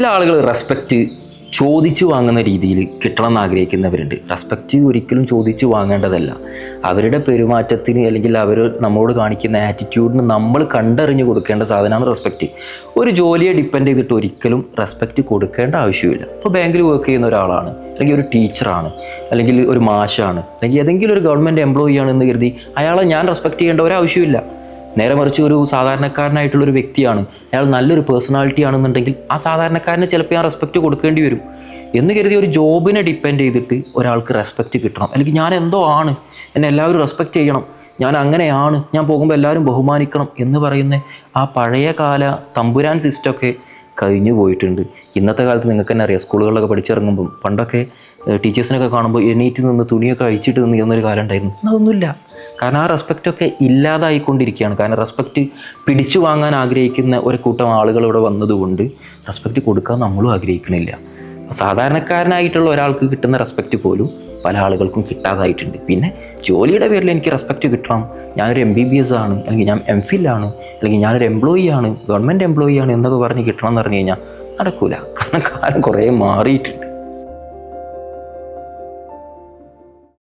ചില ആളുകൾ റെസ്പെക്റ്റ് ചോദിച്ചു വാങ്ങുന്ന രീതിയിൽ കിട്ടണം എന്ന് ആഗ്രഹിക്കുന്നവരുണ്ട്. റെസ്പെക്റ്റ് ഒരിക്കലും ചോദിച്ചു വാങ്ങേണ്ടതല്ല. അവരുടെ പെരുമാറ്റത്തിന് അല്ലെങ്കിൽ അവർ നമ്മളോട് കാണിക്കുന്ന ആറ്റിറ്റ്യൂഡിന് നമ്മൾ കണ്ടറിഞ്ഞ് കൊടുക്കേണ്ട സാധനമാണ് റെസ്പെക്റ്റ് ഒരു ജോലിയെ ഡിപ്പെൻഡ് ചെയ്തിട്ട് ഒരിക്കലും റെസ്പെക്റ്റ് കൊടുക്കേണ്ട ആവശ്യമില്ല. ഇപ്പോൾ ബാങ്കിൽ വർക്ക് ചെയ്യുന്ന ഒരാളാണ് അല്ലെങ്കിൽ ഒരു ടീച്ചറാണ് അല്ലെങ്കിൽ ഒരു മാഷാണ് അല്ലെങ്കിൽ ഏതെങ്കിലും ഒരു ഗവൺമെന്റ് എംപ്ലോയി ആണെന്ന് കരുതി അയാളെ ഞാൻ റെസ്പെക്റ്റ് ചെയ്യേണ്ട ഒരാവശ്യമില്ല നേരെ മറിച്ച് ഒരു സാധാരണക്കാരനായിട്ടുള്ള ഒരു വ്യക്തിയാണ്. അയാൾ നല്ലൊരു പേഴ്സണാലിറ്റി ആണെന്നുണ്ടെങ്കിൽ ആ സാധാരണക്കാരന് ചിലപ്പോൾ ഞാൻ റെസ്പെക്റ്റ് കൊടുക്കേണ്ടി വരും. എന്ന് കരുതി ഒരു ജോബിനെ ഡിപ്പെൻഡ് ചെയ്തിട്ട് ഒരാൾക്ക് റെസ്പെക്റ്റ് കിട്ടണം. അല്ലെങ്കിൽ ഞാൻ എന്തോ ആണ് എന്നെ എല്ലാവരും റെസ്പെക്റ്റ് ചെയ്യണം. ഞാൻ അങ്ങനെയാണ് ഞാൻ പോകുമ്പോൾ എല്ലാവരും ബഹുമാനിക്കണം എന്ന് പറയുന്ന ആ പഴയ കാല തമ്പുരാൻ സിസ്റ്റമൊക്കെ കഴിഞ്ഞു പോയിട്ടുണ്ട്. ഇന്നത്തെ കാലത്ത് നിങ്ങൾക്ക് തന്നെ അറിയാം സ്കൂളുകളിലൊക്കെ പഠിച്ചിറങ്ങുമ്പം പണ്ടൊക്കെ ടീച്ചേഴ്സിനൊക്കെ കാണുമ്പോൾ എണീറ്റ് നിന്ന് തുണിയൊക്കെ അഴിച്ചിട്ട് നിന്ന് എന്നൊരു കാലം ഉണ്ടായിരുന്നു. അതൊന്നുമില്ല. കാരണം ആ റെസ്പെക്റ്റൊക്കെ ഇല്ലാതായിക്കൊണ്ടിരിക്കുകയാണ്. കാരണം റെസ്പെക്റ്റ് പിടിച്ചു വാങ്ങാൻ ആഗ്രഹിക്കുന്ന ഒരു കൂട്ടം ആളുകൾ ഇവിടെ വന്നതുകൊണ്ട് റെസ്പെക്റ്റ് കൊടുക്കാൻ നമ്മളും ആഗ്രഹിക്കണില്ല. സാധാരണക്കാരനായിട്ടുള്ള ഒരാൾക്ക് കിട്ടുന്ന റെസ്പെക്റ്റ് പോലും പല ആളുകൾക്കും കിട്ടാതായിട്ടുണ്ട്. പിന്നെ ജോലിയുടെ പേരിൽ എനിക്ക് റെസ്പെക്റ്റ് കിട്ടണം. ഞാനൊരു എം ബി ബി എസ് ആണ് അല്ലെങ്കിൽ ഞാൻ എം ആണ് അല്ലെങ്കിൽ ഞാനൊരു എംപ്ലോയി ആണ് ഗവൺമെന്റ് എംപ്ലോയി ആണ് എന്നൊക്കെ പറഞ്ഞ് കിട്ടണം എന്ന് പറഞ്ഞു കഴിഞ്ഞാൽ നടക്കൂല. കാരണം കാലം കുറേ മാറിയിട്ടുണ്ട്.